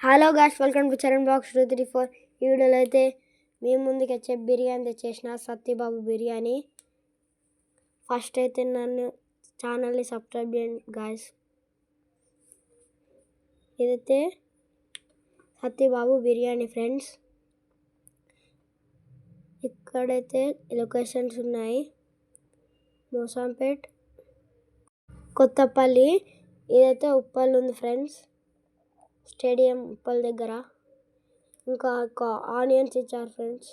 Hello guys welcome to Charan box two three four ఈ వీడియోలో అయితే మేము ముందుకు వచ్చే బిర్యానీ తెచ్చేసిన సత్యబాబు బిర్యానీ. ఫస్ట్ అయితే నన్ను ఛానల్ని సబ్స్క్రైబ్ చేయండి గాయస్ ఇదైతే సత్యబాబు బిర్యానీ ఫ్రెండ్స్ ఇక్కడైతే లొకేషన్స్ ఉన్నాయి. మోసాంపేట్ కొత్తపల్లి ఇదైతే ఉప్పల్ ఉంది ఫ్రెండ్స్ స్టేడియం ఉప్పల్ దగ్గర. ఇంకా ఆనియన్స్ ఇచ్చారు ఫ్రెండ్స్.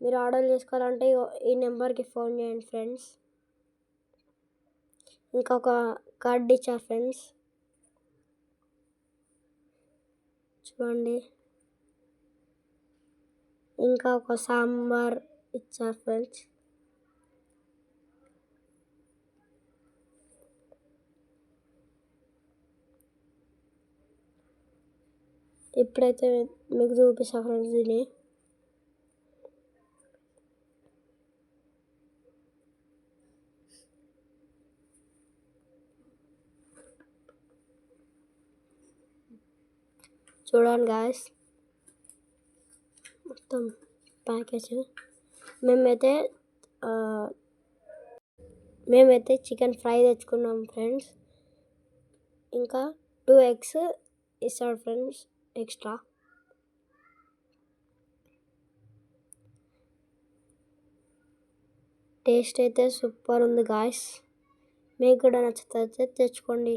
మీరు ఆర్డర్ చేసుకోవాలంటే ఈ నెంబర్కి ఫోన్ చేయండి ఫ్రెండ్స్. ఇంకా ఒక కార్డ్ ఇచ్చారు ఫ్రెండ్స్. చూడండి. ఇంకా ఒక సాంబార్ ఇచ్చారు ఫ్రెండ్స్. ఇప్పుడైతే మీకు చూపిస్తా ఫ్రెండ్స్ దీన్ని చూడండి గాయస్ మొత్తం ప్యాకేజ్ మేమైతే మేమైతే చికెన్ ఫ్రై తెచ్చుకున్నాం ఫ్రెండ్స్. ఇంకా టూ ఎగ్స్ ఇస్తాడు ఫ్రెండ్స్. ఎక్స్ట్రా? టేస్ట్ అయితే సూపర్ ఉంది గాయస్. మీకు కూడా నచ్చితే తెచ్చుకోండి.